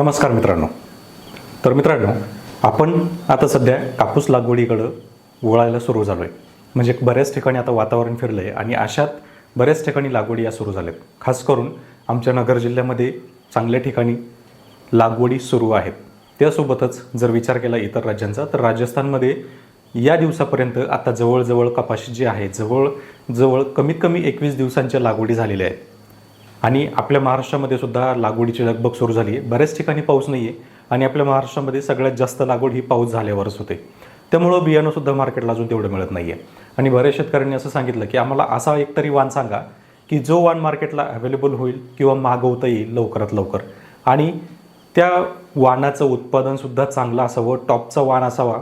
नमस्कार मित्रांनो. तर मित्रांनो आपण आता सध्या कापूस लागवडीकडं वळायला सुरू झालो आहे म्हणजे बऱ्याच ठिकाणी आता वातावरण फिरलं आहे आणि अशात बऱ्याच ठिकाणी लागवडी या सुरू झाल्यात. खास करून आमच्या नगर जिल्ह्यामध्ये चांगल्या ठिकाणी लागवडी सुरू आहेत. त्यासोबतच जर विचार केला इतर राज्यांचा तर राजस्थानमध्ये या दिवसापर्यंत आता जवळजवळ कपाशी जी आहे जवळ जवळ कमीत कमी एकवीस दिवसांच्या लागवडी झालेल्या आहेत. आणि आपल्या महाराष्ट्रामध्ये सुद्धा लागवडीची लगबग सुरू झाली आहे. बऱ्याच ठिकाणी पाऊस नाही आहे आणि आपल्या महाराष्ट्रामध्ये सगळ्यात जास्त लागवड ही पाऊस झाल्यावरच होते. त्यामुळं बियाणंसुद्धा मार्केटला अजून तेवढं मिळत नाही आहे आणि बऱ्याच शेतकऱ्यांनी असं सांगितलं की आम्हाला असा एकतरी वाण सांगा की जो वाण मार्केटला अवेलेबल होईल किंवा मागवता येईल लवकरात लवकर. आणि त्या वाणाचं उत्पादनसुद्धा चांगलं असावं टॉपचा वाण असावा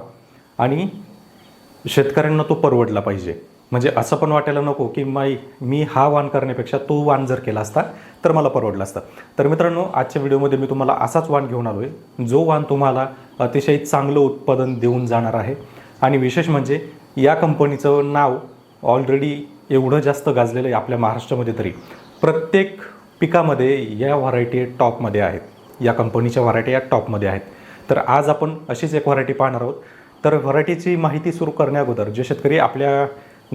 आणि शेतकऱ्यांना तो परवडला पाहिजे. म्हणजे असं पण वाटायला नको की माई मी हा वाण करण्यापेक्षा तो वाण जर केला असता तर मला परवडलं असतं. तर मित्रांनो आजच्या व्हिडिओमध्ये मी तुम्हाला असाच वाण घेऊन आलो आहे जो वाण तुम्हाला अतिशय चांगलं उत्पादन देऊन जाणार आहे. आणि विशेष म्हणजे या कंपनीचं नाव ऑलरेडी एवढं जास्त गाजलेलं आहे आपल्या महाराष्ट्रामध्ये तरी. प्रत्येक पिकामध्ये या व्हरायटी टॉपमध्ये आहेत. या कंपनीच्या व्हरायटी या टॉपमध्ये आहेत. तर आज आपण अशीच एक व्हरायटी पाहणार आहोत. तर व्हरायटीची माहिती सुरू करण्याअगोदर जे शेतकरी आपल्या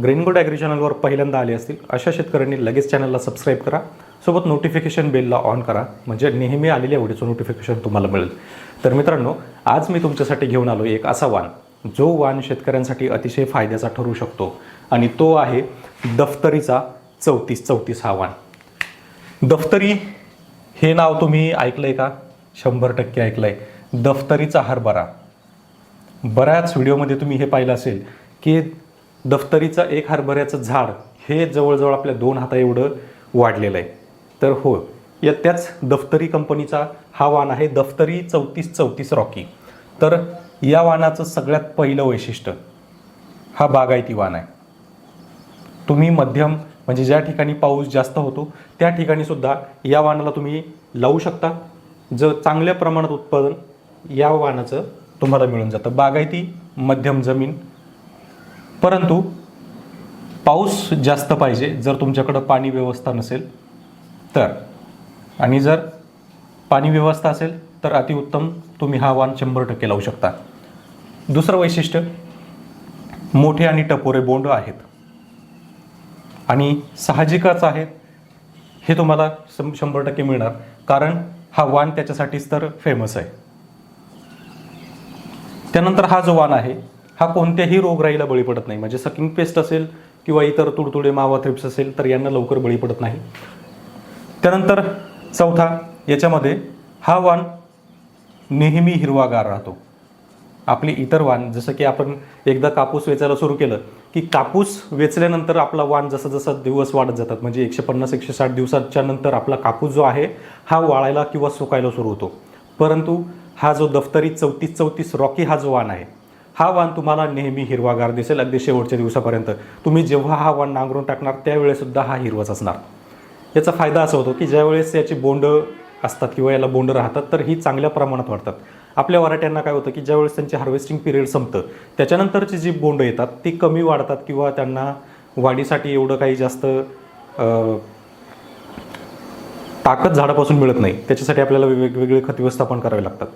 ग्रीनगुड ॲग्री चॅनलवर पहिल्यांदा आले असतील अशा शेतकऱ्यांनी लगेच चॅनलला सबस्क्राईब करा. सोबत नोटिफिकेशन बेलला ऑन करा. म्हणजे नेहमी आलेल्या व्हिडिओचं नोटिफिकेशन तुम्हाला मिळेल. तर मित्रांनो आज मी तुमच्यासाठी घेऊन आलो एक असा वाण जो वाण शेतकऱ्यांसाठी अतिशय फायद्याचा ठरू शकतो. आणि तो आहे दफ्तरीचा चौतीस चौतीस हा वाण दफ्तरी हे नाव तुम्ही ऐकलंय का? शंभर टक्के ऐकलंय. दफ्तरीचा हरभरा. बऱ्याच व्हिडिओमध्ये तुम्ही हे पाहिलं असेल की दफ्तरीचं एक हरभऱ्याचं झाड हे जवळजवळ आपल्या दोन हाता एवढं वाढलेलं आहे. तर हो या त्याच दफ्तरी कंपनीचा हा वाण आहे दफ्तरी चौतीस चौतीस रॉकी. तर या वाणाचं सगळ्यात पहिलं वैशिष्ट्य हा बागायती वाण आहे. तुम्ही मध्यम म्हणजे ज्या ठिकाणी पाऊस जास्त होतो त्या ठिकाणी सुद्धा या वाणाला तुम्ही लावू शकता. जर चांगल्या प्रमाणात उत्पादन या वाणाचं तुम्हाला मिळून जातं. बागायती मध्यम जमीन परंतु पाऊस जास्त पाहिजे जर तुमच्याकडं पाणी व्यवस्था नसेल तर. आणि जर पाणी व्यवस्था असेल तर अतिउत्तम तुम्ही हा वाण शंभर टक्के लावू शकता. दुसरं वैशिष्ट्य मोठे आणि टपोरे बोंड आहेत. आणि साहजिकच आहेत हे तुम्हाला शंभर टक्के मिळणार कारण हा वाण त्याच्यासाठीच तर फेमस आहे. त्यानंतर हा जो वाण आहे हा कोणत्याही रोगराईला बळी पडत नाही. म्हणजे सकिंग पेस्ट असेल किंवा इतर तुडतुडे मावा थ्रिप्स असेल तर यांना लवकर बळी पडत नाही. त्यानंतर चौथा याच्यामध्ये हा वाण नेहमी हिरवागार राहतो. आपली इतर वाण जसं की आपण एकदा कापूस वेचायला सुरू केलं की कापूस वेचल्यानंतर आपला वाण जसं जसं दिवस वाढत जातात म्हणजे एकशे पन्नास एकशे साठ दिवसाच्या नंतर आपला कापूस जो आहे हा वाळायला किंवा सुकायला सुरू होतो. परंतु हा जो दफ्तरी चौतीस चौतीस रॉकी हा जो वाण आहे हा वाण तुम्हाला नेहमी हिरवागार दिसेल अगदी शेवटच्या दिवसापर्यंत. तुम्ही जेव्हा हा वाण नांगरून टाकणार त्यावेळेसुद्धा हा हिरवाच असणार. याचा फायदा असा होतो की ज्यावेळेस याची बोंड असतात किंवा याला बोंड राहतात तर ही चांगल्या प्रमाणात वाढतात. आपल्या वराट्यांना काय होतं की ज्यावेळेस त्यांची हार्वेस्टिंग पिरियड संपतं त्याच्यानंतरची जी बोंडं येतात ती कमी वाढतात किंवा त्यांना वाढीसाठी एवढं काही जास्त ताकद झाडापासून मिळत नाही. त्याच्यासाठी आपल्याला वेगवेगळे खत व्यवस्थापन करावे लागतात.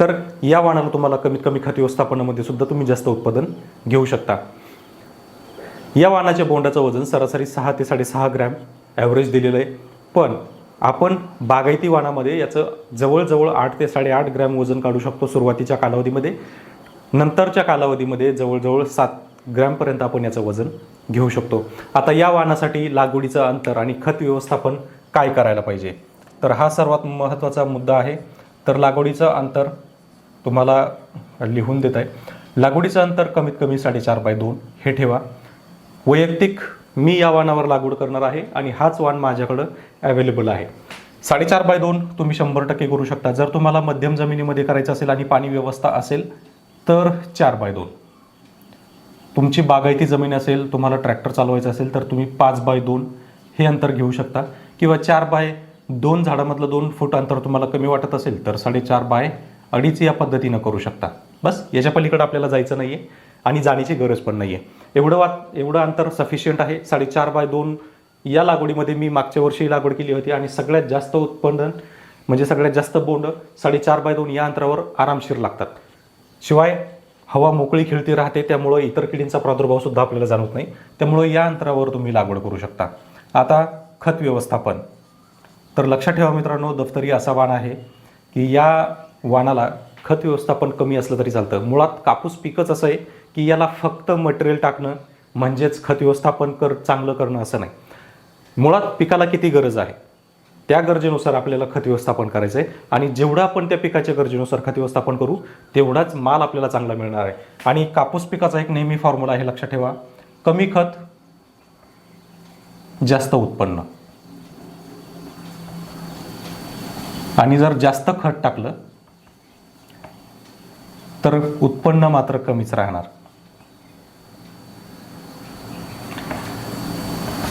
तर या वाणाला तुम्हाला कमीत कमी खत व्यवस्थापनामध्ये सुद्धा तुम्ही जास्त उत्पादन घेऊ शकता. या वाणाच्या बोंडाचं वजन सरासरी सहा ते साडेसहा ग्रॅम ॲव्हरेज दिलेलं आहे. पण आपण बागायती वाणामध्ये याचं जवळजवळ आठ ते साडेआठ ग्रॅम वजन काढू शकतो सुरुवातीच्या कालावधीमध्ये. नंतरच्या कालावधीमध्ये जवळजवळ सात ग्रॅमपर्यंत आपण याचं वजन घेऊ शकतो. आता या वाणासाठी लागवडीचं अंतर आणि खत व्यवस्थापन काय करायला पाहिजे? तर हा सर्वात महत्त्वाचा मुद्दा आहे. तर लागवडीचं अंतर तुम्हाला लिहून देत आहे. लागवडीचं अंतर कमीत कमी साडेचार बाय दोन. हे ठेवा. वैयक्तिक मी या वाणावर लागवड करणार आहे आणि हाच वाण माझ्याकडं अवेलेबल आहे. साडेचार बाय दोन तुम्ही शंभर टक्के करू शकता. जर तुम्हाला मध्यम जमिनीमध्ये करायचं असेल आणि पाणी व्यवस्था असेल तर चार बाय दोन. तुमची बागायती जमीन असेल तुम्हाला ट्रॅक्टर चालवायचं असेल तर तुम्ही पाच बाय दोन हे अंतर घेऊ शकता. किंवा चार बाय दोन झाडामधलं दोन फूट अंतर तुम्हाला कमी वाटत असेल तर साडेचार बाय अडीच या पद्धतीनं करू शकता. बस याच्या पलीकडे आपल्याला जायचं नाही आहे आणि जाण्याची गरज पण नाही आहे एवढं वात एवढं अंतर सफिशियंट आहे. साडेचार बाय दोन या लागवडीमध्ये मी मागच्या वर्षी लागवड केली होती आणि सगळ्यात जास्त उत्पन्न म्हणजे सगळ्यात जास्त बोंड साडेचार बाय दोन या अंतरावर आरामशीर लागतात. शिवाय हवा मोकळी खेळती राहते त्यामुळं इतर किडींचा प्रादुर्भाव सुद्धा आपल्याला जाणवत नाही. त्यामुळं या अंतरावर तुम्ही लागवड करू शकता. आता खत व्यवस्थापन. तर लक्षात ठेवा मित्रांनो दफ्तरी असा वाण आहे की या वाणाला खत व्यवस्थापन कमी असलं तरी चालतं. मुळात कापूस पिकच असं आहे की याला फक्त मटेरियल टाकणं म्हणजेच खत व्यवस्थापन कर चांगलं करणं असं नाही. मुळात पिकाला किती गरज आहे? त्या गरजेनुसार आपल्याला खत व्यवस्थापन करायचं आहे आणि जेवढं आपण त्या पिकाच्या गरजेनुसार खत व्यवस्थापन करू तेवढाच माल आपल्याला चांगला मिळणार आहे. आणि कापूस पिकाचा एक नेहमी फॉर्म्युला आहे लक्षात ठेवा. कमी खत जास्त उत्पन्न. आणि जर जास्त खत टाकलं तर उत्पन्न मात्र कमीच राहणार.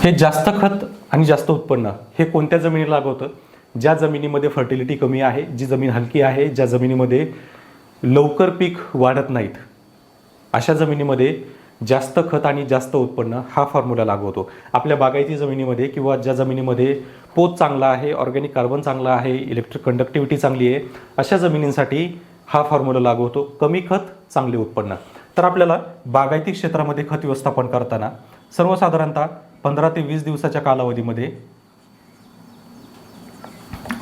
हे जास्त खत आणि जास्त उत्पन्न हे कोणत्या जमिनीला लागवतं? होतं ज्या जमिनीमध्ये फर्टिलिटी कमी आहे जी जमीन हलकी आहे ज्या जमिनीमध्ये लवकर पीक वाढत नाहीत अशा जमिनीमध्ये जास्त खत आणि जास्त उत्पन्न हा फॉर्म्युला लागू होतो आपल्या बागायती जमिनीमध्ये किंवा ज्या जमिनीमध्ये पोत चांगला आहे ऑर्गॅनिक कार्बन चांगला आहे इलेक्ट्रिक कंडक्टिव्हिटी चांगली आहे अशा जमिनींसाठी हा फॉर्म्युला लागू होतो. कमी खत चांगले उत्पन्न. तर आपल्याला बागायती क्षेत्रामध्ये खत व्यवस्थापन करताना सर्वसाधारणतः पंधरा ते वीस दिवसाच्या कालावधीमध्ये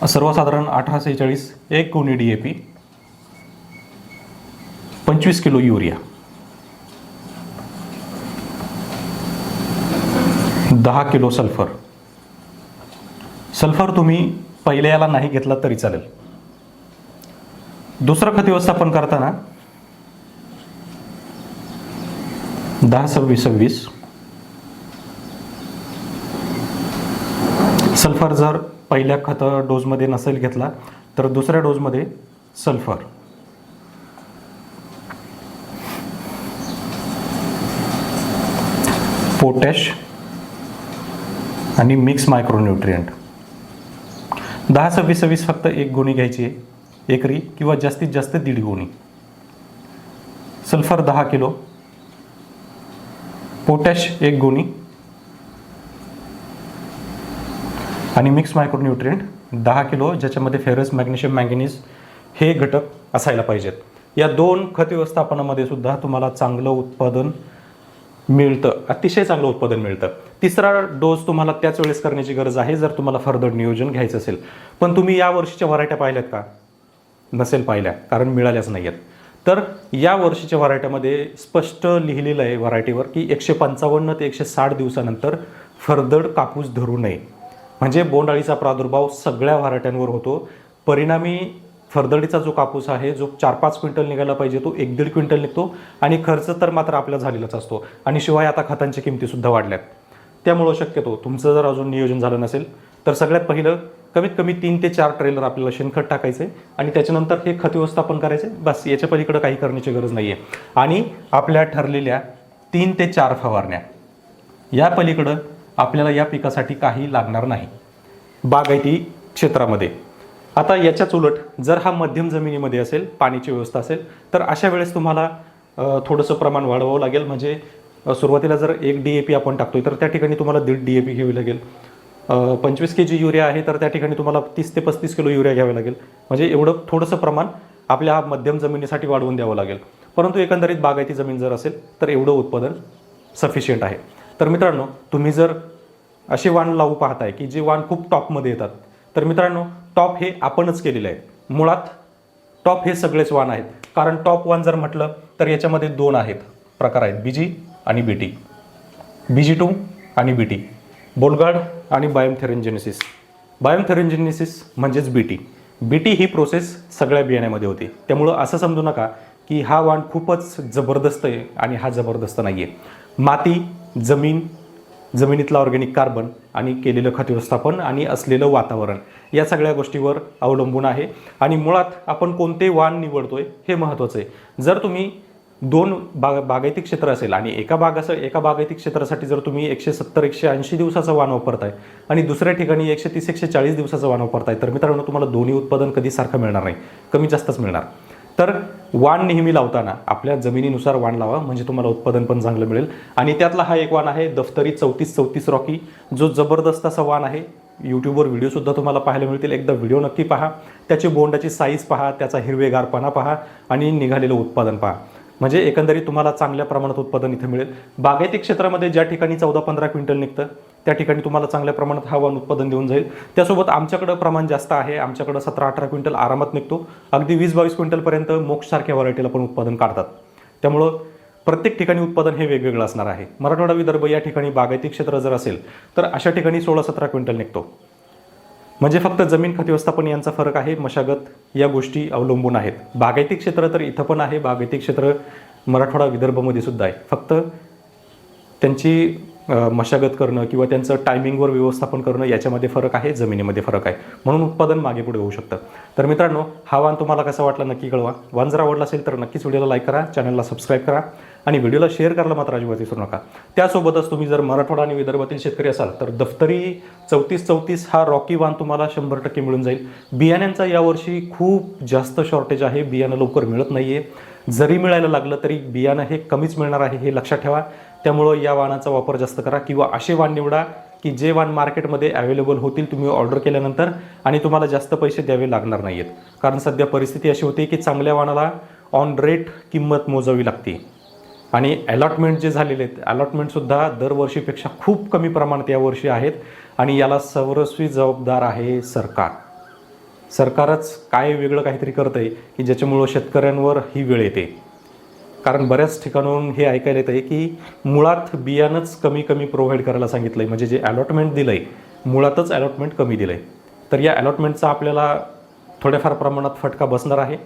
सर्वसाधारण अठरा सेहेचाळीस एक कोणी डी ए पी पंचवीस किलो युरिया दहा किलो सल्फर. सल्फर तुम्ही पहिल्या याला नाही घेतला तरी चालेल. दुसरं खत व्यवस्थापन करताना दहा सव्वीस सव्वीस. सल्फर जर पहिल्या खत डोजमध्ये नसेल घेतला तर दुसऱ्या डोजमध्ये सल्फर. पोटॅश आणि मिक्स मायक्रोन्युट्रियंट दहा सव्वीस सव्वीस फक्त एक गुणी घ्यायची आहे. एकरी किंवा जास्तीत जास्त दीड गुणी. सल्फर दहा किलो. पोटॅश एक गुणी. आणि मिक्स मायक्रोन्युट्रियंट दहा किलो ज्याच्यामध्ये फेरस मॅग्नेशियम मॅंगनीज हे घटक असायला पाहिजेत. या दोन खत व्यवस्थापनामध्ये सुद्धा तुम्हाला चांगलं उत्पादन मिळतं. अतिशय चांगलं उत्पादन मिळतं. तिसरा डोस तुम्हाला त्याच वेळेस करण्याची गरज आहे जर तुम्हाला फर्दर नियोजन घ्यायचं असेल. पण तुम्ही या वर्षीच्या व्हरायट्या पाहिल्यात का? नसेल पाहिल्या कारण मिळाल्याच नाही आहेत तर या वर्षीच्या व्हरायटीमध्ये स्पष्ट लिहिलेलं आहे व्हरायटीवर की एकशे पंचावन्न ते एकशे साठ दिवसानंतर फरदड कापूस धरू नये. म्हणजे बोंडअळीचा प्रादुर्भाव सगळ्या व्हरायट्यांवर होतो. परिणामी फरदडीचा जो कापूस आहे जो चार पाच क्विंटल निघायला पाहिजे तो एक दीड क्विंटल निघतो आणि खर्च तर मात्र आपला झालेलाच असतो. आणि शिवाय आता खतांच्या किमतीसुद्धा वाढल्यात. त्यामुळं शक्यतो तुमचं जर अजून नियोजन झालं नसेल तर सगळ्यात पहिलं कमीत कमी तीन ते चार ट्रेलर आपल्याला शेणखत टाकायचे आणि त्याच्यानंतर हे खत व्यवस्थापन करायचे बस याच्या पलीकडे काही करण्याची गरज नाही आहे आणि आपल्या ठरलेल्या तीन ते चार फवारण्या. या पलीकडं आपल्याला या पिकासाठी काही लागणार नाही. बागायती क्षेत्रामध्ये. आता याच्याच उलट जर हा मध्यम जमिनीमध्ये असेल पाण्याची व्यवस्था असेल तर अशा वेळेस तुम्हाला थोडंसं प्रमाण वाढवावं लागेल. म्हणजे सुरुवातीला जर एक डी ए पी आपण टाकतोय तर त्या ठिकाणी तुम्हाला दीड डी ए पी घ्यावी लागेल. पंचवीस के जी युरिया आहे तर त्या ठिकाणी तुम्हाला तीस ते पस्तीस किलो युरिया घ्यावे लागेल. म्हणजे एवढं थोडंसं प्रमाण आपल्या मध्यम जमिनीसाठी वाढवून द्यावं लागेल. परंतु एकंदरीत बागायती जमीन जर असेल तर एवढं उत्पादन सफिशियंट आहे. तर मित्रांनो तुम्ही जर असे वाण लावू पाहताय की जे वाण खूप टॉपमध्ये येतात तर मित्रांनो टॉप हे आपणच केलेलं आहे मुळात टॉप हे सगळेच वाण आहेत. कारण टॉप वाण जर म्हटलं तर याच्यामध्ये दोन आहेत. प्रकार आहेत बीजी आणि बीटी. बीजी टू आणि बीटी. बोलगाड आणि बायोमथेरेंजेनेसिस बायोथेरेंजेनेसिस म्हणजेच बी बीटी बीटी ही प्रोसेस सगळ्या बियाण्यामध्ये होती. त्यामुळं असं समजू नका की हा वाण खूपच जबरदस्त आहे आणि हा जबरदस्त नाही आहे माती जमीन जमिनीतला ऑर्गॅनिक कार्बन आणि केलेलं खत व्यवस्थापन आणि असलेलं वातावरण या सगळ्या गोष्टीवर अवलंबून आहे. आणि मुळात आपण कोणते वाण निवडतोय हे महत्त्वाचं आहे. जर तुम्ही दोन बाग बागायती क्षेत्र असेल आणि एका बागाचं एका बागायती क्षेत्रासाठी जर तुम्ही एकशे सत्तर एकशे ऐंशी दिवसाचं वाण वापरताय आणि दुसऱ्या ठिकाणी एकशे तीस एकशे चाळीस दिवसाचं वाण वापरताय तर मित्रांनो तुम्हाला दोन्ही उत्पादन कधी सारखं मिळणार नाही. कमी जास्तच मिळणार. तर वाण नेहमी लावताना आपल्या जमिनीनुसार वाण लावा म्हणजे तुम्हाला उत्पादन पण चांगलं मिळेल. आणि त्यातला हा एक वाण आहे दफ्तरी चौतीस चौतीस रॉकी जो जबरदस्त असा वाण आहे. यूट्यूबवर व्हिडिओसुद्धा तुम्हाला पाहायला मिळतील. एकदा व्हिडिओ नक्की पहा. त्याची बोंडाची साईज पहा त्याचा हिरवेगारपणा पहा आणि निघालेलं उत्पादन पहा. म्हणजे एकंदरीत तुम्हाला चांगल्या प्रमाणात उत्पादन इथे मिळेल. बागायती क्षेत्रामध्ये ज्या ठिकाणी चौदा पंधरा क्विंटल निघतं त्या ठिकाणी तुम्हाला चांगल्या प्रमाणात हवामान उत्पादन देऊन जाईल. त्यासोबत आमच्याकडं प्रमाण जास्त आहे. आमच्याकडं सतरा अठरा क्विंटल आरामात निघतो. अगदी वीस बावीस क्विंटलपर्यंत मोक्षसारख्या व्हरायटीला पण उत्पादन काढतात. त्यामुळं प्रत्येक ठिकाणी उत्पादन हे वेगवेगळं असणार आहे. मराठवाडा विदर्भ या ठिकाणी बागायती क्षेत्र जर असेल तर अशा ठिकाणी सोळा सतरा क्विंटल निघतो. म्हणजे फक्त जमीन खत व्यवस्थापन यांचा फरक आहे मशागत या गोष्टी अवलंबून आहेत. बागायती क्षेत्र तर इथं पण आहे बागायती क्षेत्र मराठवाडा विदर्भमध्ये सुद्धा आहे. फक्त त्यांची मशागत करणं किंवा त्यांचं टायमिंगवर व्यवस्थापन करणं याच्यामध्ये फरक आहे जमिनीमध्ये फरक आहे. म्हणून उत्पादन मागे पुढे होऊ शकतं. तर मित्रांनो हा वाण तुम्हाला कसा वाटला नक्की कळवा. वाण जर आवडला असेल तर नक्कीच व्हिडिओला लाईक करा चॅनलला सबस्क्राईब करा. आणि व्हिडिओला शेअर करायला मात्र अजिबात विसरू नका. त्यासोबतच तुम्ही जर मराठवाडा आणि विदर्भातील शेतकरी असाल तर दफ्तरी चौतीस चौतीस हा रॉकी वाण तुम्हाला शंभर टक्के मिळून जाईल. बियाण्यांचा यावर्षी खूप जास्त शॉर्टेज आहे. बियाणं लवकर मिळत नाही आहे जरी मिळायला लागलं तरी बियाणं हे कमीच मिळणार आहे हे लक्षात ठेवा. त्यामुळं या वाणाचा वापर जास्त करा किंवा असे वाण निवडा की जे वाण मार्केटमध्ये अवेलेबल होतील तुम्ही ऑर्डर केल्यानंतर आणि तुम्हाला जास्त पैसे द्यावे लागणार नाही आहेत कारण सध्या परिस्थिती अशी होती की चांगल्या वाणाला ऑन रेट किंमत मोजावी लागते. आणि अलॉटमेंट जे झालेले आहेत अलॉटमेंटसुद्धा दरवर्षीपेक्षा खूप कमी प्रमाणात यावर्षी आहेत आणि याला सर्वस्वी जबाबदार आहे सरकार. सरकारच काय वेगळं काहीतरी करतं आहे की ज्याच्यामुळं शेतकऱ्यांवर ही वेळ येते. कारण बऱ्याच ठिकाणाहून हे ऐकायला येतं आहे की मुळात बियाणंच कमी कमी प्रोव्हाइड करायला सांगितलं आहे म्हणजे जे अलॉटमेंट दिलं आहे मुळातच अलॉटमेंट कमी दिलं आहे तर या अलॉटमेंटचा आपल्याला थोड्याफार प्रमाणात फटका बसणार आहे.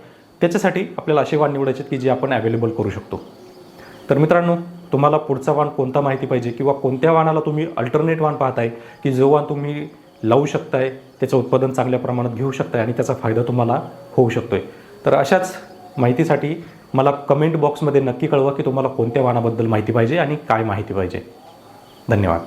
त्याच्यासाठी आपल्याला असे वाण निवडायचे की जे आपण अवेलेबल करू शकतो. तर मित्रांनो तुम्हाला पुढचा वाण कोणता माहिती पाहिजे किंवा कोणत्या वाणाला तुम्ही अल्टरनेट वाण पाहताय की जो वाण तुम्ही लावू शकताय त्याचं उत्पादन चांगल्या प्रमाणात घेऊ शकताय आणि त्याचा फायदा तुम्हाला होऊ शकतो आहे तर अशाच माहितीसाठी मला कमेंट बॉक्समध्ये नक्की कळवा की तुम्हाला कोणत्या वाणाबद्दल माहिती पाहिजे आणि काय माहिती पाहिजे. धन्यवाद.